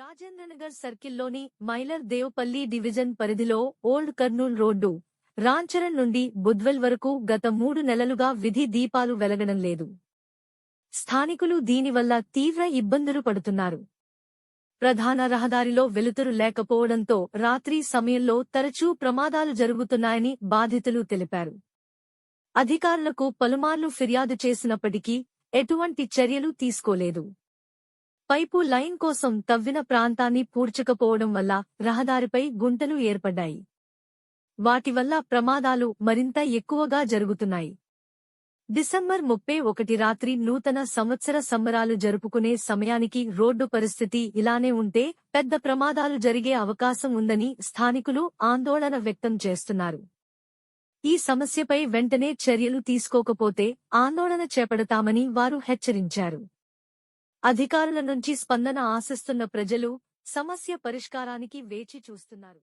రాజేంద్రనగర్ సర్కిల్లోని మైలర్ దేవపల్లి డివిజన్ పరిధిలో old Kurnool road Ramcharan నుండి బుద్వెల్ వరకు గత మూడు నెలలుగా విధి దీపాలు వెలగడం లేదు. స్థానికులు దీనివల్ల తీవ్ర ఇబ్బందులు పడుతున్నారు. ప్రధాన రహదారిలో వెలుతురు లేకపోవడంతో రాత్రి సమయంలో తరచూ ప్రమాదాలు జరుగుతున్నాయని బాధితులు తెలిపారు. అధికారులకు పలుమార్లు ఫిర్యాదు చేసినప్పటికీ ఎటువంటి చర్యలు తీసుకోలేదు. పైపు లైన్ కోసం తవ్విన ప్రాంతాన్ని పూడ్చకపోవడం వల్ల రహదారిపై గుంటలు ఏర్పడ్డాయి. వాటి వల్ల ప్రమాదాలు మరింత ఎక్కువగా జరుగుతున్నాయి. డిసెంబర్ ముప్పై ఒకటి రాత్రి నూతన సంవత్సర సంబరాలు జరుపుకునే సమయానికి రోడ్డు పరిస్థితి ఇలానే ఉంటే పెద్ద ప్రమాదాలు జరిగే అవకాశం ఉందని స్థానికులు ఆందోళన వ్యక్తం చేస్తున్నారు. ఈ సమస్యపై వెంటనే చర్యలు తీసుకోకపోతే ఆందోళన చేపడతామని వారు హెచ్చరించారు. అధికారుల నుంచి స్పందన ఆశిస్తున్న ప్రజలు సమస్య పరిష్కారానికి వేచి చూస్తున్నారు.